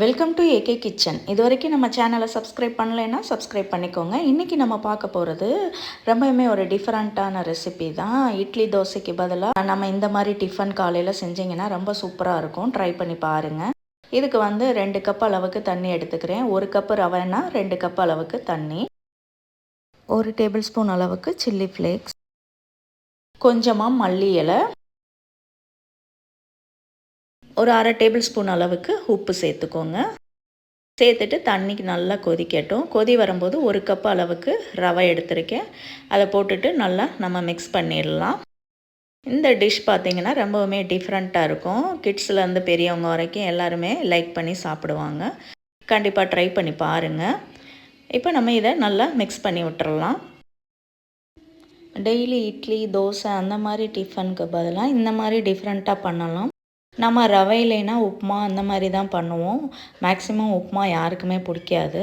Welcome to AK kitchen இது வரைக்கும் நம்ம சேனலை சப்ஸ்கிரைப் பண்ணலைன்னா சப்ஸ்கிரைப் பண்ணிக்கோங்க. இன்றைக்கி நம்ம பார்க்க போகிறது ரொம்பவுமே ஒரு டிஃப்ரெண்ட்டான ரெசிபி தான். இட்லி தோசைக்கு பதிலாக நம்ம இந்த மாதிரி டிஃபன் காலையில் செஞ்சிங்கன்னா ரொம்ப சூப்பராக இருக்கும். ட்ரை பண்ணி பாருங்கள் இதுக்கு வந்து ரெண்டு கப் அளவுக்கு தண்ணி எடுத்துக்கிறேன். ஒரு கப்பு ரவைனா ரெண்டு கப் அளவுக்கு தண்ணி. ஒரு டேபிள் ஸ்பூன் அளவுக்கு சில்லி ஃப்ளேக்ஸ் கொஞ்சமாக மல்லி இலை. ஒரு அரை டேபிள் ஸ்பூன் அளவுக்கு உப்பு சேர்த்துக்கோங்க. சேர்த்துட்டு தண்ணிக்கு நல்லா கொதிக்கட்டும். கொதி வரும்போது ஒரு கப் அளவுக்கு ரவை எடுத்திருக்கேன். அதை போட்டுட்டு நல்லா நம்ம மிக்ஸ் பண்ணிடலாம். இந்த டிஷ் பார்த்திங்கன்னா ரொம்பவுமே டிஃப்ரெண்ட்டாக இருக்கும். கிட்ஸ்லேருந்து பெரியவங்க வரைக்கும் எல்லாருமே லைக் பண்ணி சாப்பிடுவாங்க. கண்டிப்பாக ட்ரை பண்ணி பாருங்கள் இப்போ நம்ம இதை நல்லா மிக்ஸ் பண்ணி விட்டுறலாம். டெய்லி இட்லி தோசை அந்த மாதிரி டிஃபனுக்கு பதிலாக இந்த மாதிரி டிஃப்ரெண்ட்டாக பண்ணலாம். நம்ம ரவையிலேனா உப்புமா அந்த மாதிரி தான் பண்ணுவோம். மேக்ஸிமம் உப்புமா யாருக்குமே பிடிக்காது.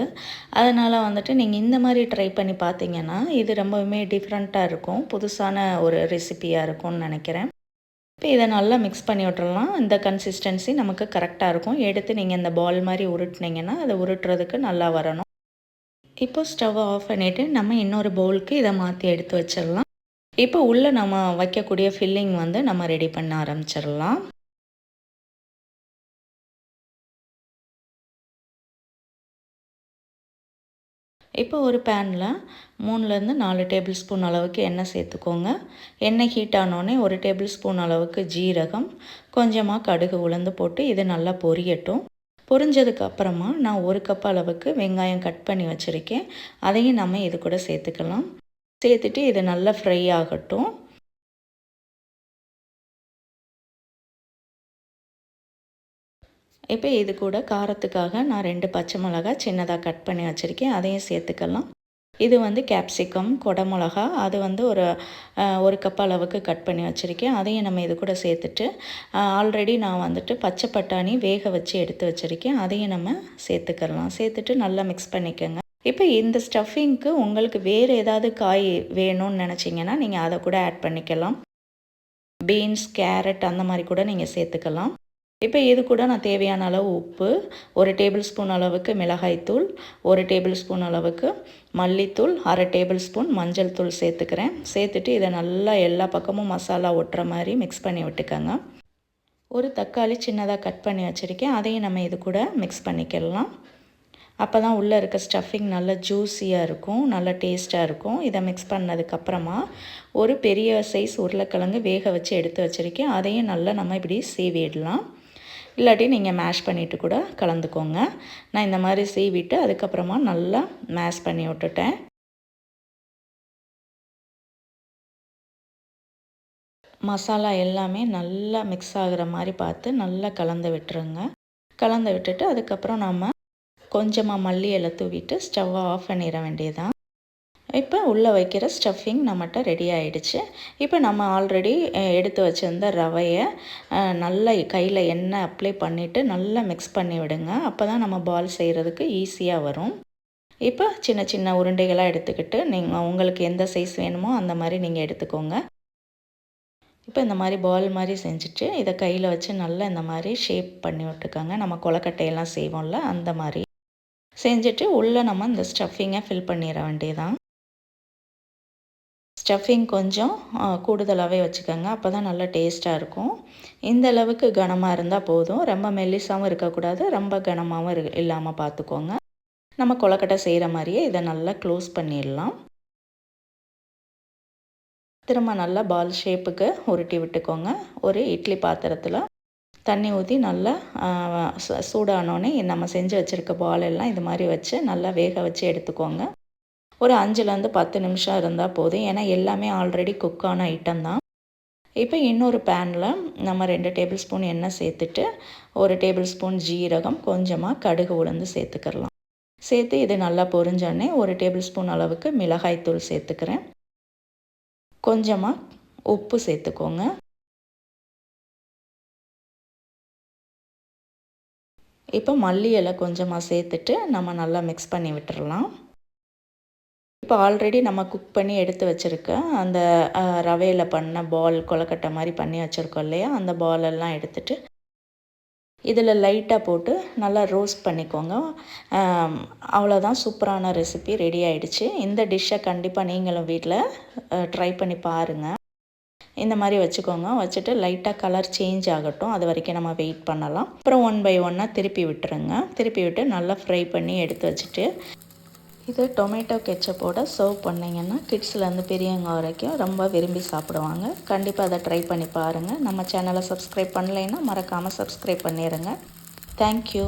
அதனால் வந்துட்டு நீங்கள் இந்த மாதிரி ட்ரை பண்ணி பார்த்தீங்கன்னா இது ரொம்பவுமே டிஃப்ரெண்ட்டாக இருக்கும். புதுசான ஒரு ரெசிப்பியாக இருக்கும்னு நினைக்கிறேன். இப்போ இதை நல்லா மிக்ஸ் பண்ணி விட்டுறலாம். இந்த கன்சிஸ்டன்சி நமக்கு கரெக்டாக இருக்கும். எடுத்து நீங்கள் இந்த பால் மாதிரி உருட்டினீங்கன்னா அதை உருட்டுறதுக்கு நல்லா வரணும். இப்போ ஸ்டவ் ஆஃப் பண்ணிவிட்டு நம்ம இன்னொரு பவுலுக்கு இதை மாற்றி எடுத்து வச்சிடலாம். இப்போ உள்ளே நம்ம வைக்கக்கூடிய ஃபில்லிங் வந்து நம்ம ரெடி பண்ண ஆரம்பிச்சிடலாம். இப்போ ஒரு பேனில் மூணுலேருந்து நாலு டேபிள் ஸ்பூன் அளவுக்கு எண்ணெய் சேர்த்துக்கோங்க. எண்ணெய் ஹீட் ஆனோடனே ஒரு டேபிள் ஸ்பூன் அளவுக்கு ஜீரகம் கொஞ்சமாக கடுகு உளுந்து போட்டு இது நல்லா பொரியட்டும். பொரிஞ்சதுக்கு அப்புறமா நான் ஒரு கப் அளவுக்கு வெங்காயம் கட் பண்ணி வச்சுருக்கேன். அதையும் நம்ம இது கூட சேர்த்துக்கலாம். சேர்த்துட்டு இது நல்லா ஃப்ரை ஆகட்டும். இப்போ இது கூட காரத்துக்காக நான் ரெண்டு பச்சை மிளகா சின்னதாக கட் பண்ணி வச்சுருக்கேன். அதையும் சேர்த்துக்கலாம். இது வந்து கேப்சிகம் கொடமிளகா அது வந்து ஒரு ஒரு கப் அளவுக்கு கட் பண்ணி வச்சுருக்கேன். அதையும் நம்ம இது கூட சேர்த்துட்டு ஆல்ரெடி நான் வந்துட்டு பச்சை பட்டாணி வேக வச்சு எடுத்து வச்சுருக்கேன். அதையும் நம்ம சேர்த்துக்கலாம். சேர்த்துட்டு நல்லா மிக்ஸ் பண்ணிக்கோங்க. இப்போ இந்த ஸ்டஃபிங்க்கு உங்களுக்கு வேறு ஏதாவது காய் வேணும்னு நினச்சிங்கன்னா நீங்கள் அதை கூட ஆட் பண்ணிக்கலாம். பீன்ஸ் கேரட் அந்த மாதிரி கூட நீங்கள் சேர்த்துக்கலாம். இப்போ இது கூட நான் தேவையான அளவு உப்பு ஒரு டேபிள் ஸ்பூன் அளவுக்கு மிளகாய்த்தூள் ஒரு டேபிள் ஸ்பூன் அளவுக்கு மல்லித்தூள் அரை டேபிள் ஸ்பூன் மஞ்சள் தூள் சேர்த்துக்கிறேன். சேர்த்துட்டு இதை நல்லா எல்லா பக்கமும் மசாலா ஒட்டுற மாதிரி மிக்ஸ் பண்ணி விட்டுக்கோங்க. ஒரு தக்காளி சின்னதாக கட் பண்ணி வச்சுருக்கேன். அதையும் நம்ம இது கூட மிக்ஸ் பண்ணிக்கலாம். அப்போ தான் உள்ளே இருக்க ஸ்டஃபிங் நல்லா ஜூஸியாக இருக்கும் நல்லா டேஸ்ட்டாக இருக்கும். இதை மிக்ஸ் பண்ணதுக்கப்புறமா ஒரு பெரிய சைஸ் உருளைக்கிழங்கு வேக வச்சு எடுத்து வச்சுருக்கேன். அதையும் நல்லா நம்ம இப்படி சீவிடலாம். இல்லாட்டி நீங்கள் மேஷ் பண்ணிவிட்டு கூட கலந்துக்கோங்க. நான் இந்த மாதிரி சீவிட்டு அதுக்கப்புறமா நல்லா மேஷ் பண்ணி விட்டுட்டேன். மசாலா எல்லாமே நல்லா மிக்ஸ் ஆகிற மாதிரி பார்த்து நல்லா கலந்து விட்டுருங்க. கலந்து விட்டுட்டு அதுக்கப்புறம் நம்ம கொஞ்சமாக மல்லி இலை தூவிட்டு ஸ்டவ்வை ஆஃப் பண்ணிட வேண்டியதான் இப்போ உள்ளே வைக்கிற ஸ்டஃபிங் நம்மகிட்ட ரெடி ஆகிடுச்சு இப்போ நம்ம ஆல்ரெடி எடுத்து வச்சுருந்த ரவையை நல்லா கையில் எண்ணெய் அப்ளை பண்ணிவிட்டு நல்லா மிக்ஸ் பண்ணி விடுங்க. அப்போ தான் நம்ம பால் செய்கிறதுக்கு ஈஸியாக வரும். இப்போ சின்ன சின்ன உருண்டைகளாக எடுத்துக்கிட்டு நீங்கள் உங்களுக்கு எந்த சைஸ் வேணுமோ அந்த மாதிரி நீங்கள் எடுத்துக்கோங்க. இப்போ இந்த மாதிரி பால் மாதிரி செஞ்சுட்டு இதை கையில் வச்சு நல்லா இந்த மாதிரி ஷேப் பண்ணி விட்டுக்கோங்க. நம்ம கொலக்கட்டையெல்லாம் செய்வோம்ல அந்த மாதிரி. செஞ்சுட்டு உள்ளே நம்ம இந்த ஸ்டஃபிங்கை ஃபில் பண்ணிட வேண்டியதான் ஸ்டஃபிங் கொஞ்சம் கூடுதலாகவே வச்சுக்கோங்க. அப்போ தான் நல்லா டேஸ்ட்டாக இருக்கும். இந்த அளவுக்கு கனமாக இருந்தால் போதும். ரொம்ப மெல்லிசாகவும் இருக்கக்கூடாது. ரொம்ப கனமாகவும் இரு இல்லாமல் பார்த்துக்கோங்க நம்ம கொலக்கட்டை செய்கிற மாதிரியே இதை நல்லா க்ளோஸ் பண்ணிடலாம். திரும்ப நல்லா பால் ஷேப்புக்கு உருட்டி விட்டுக்கோங்க. ஒரு இட்லி பாத்திரத்தில் தண்ணி ஊற்றி நல்லா சூடானோடனே நம்ம செஞ்சு வச்சுருக்க பால் எல்லாம் இது மாதிரி வச்சு நல்லா வேக வச்சு எடுத்துக்கோங்க. ஒரு அஞ்சுலேருந்து பத்து நிமிஷம் இருந்தால் போதும். ஏன்னா எல்லாமே ஆல்ரெடி குக்கான ஐட்டம் தான். இப்போ இன்னொரு பேனில் நம்ம ரெண்டு டேபிள் ஸ்பூன் எண்ணெய் சேர்த்துட்டு ஒரு டேபிள் ஸ்பூன் ஜீரகம் கொஞ்சமாக கடுகு உளுந்து சேர்த்துக்கிறலாம் சேர்த்து இது நல்லா பொரிஞ்சோடனே ஒரு டேபிள் ஸ்பூன் அளவுக்கு மிளகாய்த்தூள் சேர்த்துக்கிறேன். கொஞ்சமாக உப்பு சேர்த்துக்கோங்க. இப்போ மல்லி இலை கொஞ்சமாக சேர்த்துட்டு நம்ம நல்லா மிக்ஸ் பண்ணி விட்டுறலாம். இப்போ ஆல்ரெடி நம்ம குக் பண்ணி எடுத்து வச்சுருக்க அந்த ரவையில் பண்ண பால் கொலக்கட்டை மாதிரி பண்ணி வச்சுருக்கோம் இல்லையா? அந்த பாலெல்லாம் எடுத்துட்டு இதில் லைட்டாக போட்டு நல்லா ரோஸ்ட் பண்ணிக்கோங்க. அவ்வளோதான் சூப்பரான ரெசிபி ரெடி ஆயிடுச்சு. இந்த டிஷ்ஷை கண்டிப்பாக நீங்களும் வீட்டில் ட்ரை பண்ணி பாருங்கள் இந்த மாதிரி வச்சுக்கோங்க. வச்சுட்டு லைட்டாக கலர் சேஞ்ச் ஆகட்டும். அது வரைக்கும் நம்ம வெயிட் பண்ணலாம். அப்புறம் ஒன் பை ஒன்னாக திருப்பி விட்டுருங்க. திருப்பி விட்டு நல்லா ஃப்ரை பண்ணி எடுத்து வச்சுட்டு இது டொமேட்டோ கெச்சப்போட சர்வ் பண்ணிங்கன்னா கிட்ஸ்லேருந்து பெரியவங்க வரைக்கும் ரொம்ப விரும்பி சாப்பிடுவாங்க. கண்டிப்பாக அதை ட்ரை பண்ணி பாருங்கள் நம்ம சேனலை சப்ஸ்கிரைப் பண்ணலைன்னா மறக்காமல் சப்ஸ்கிரைப் பண்ணிடுங்க தேங்க்யூ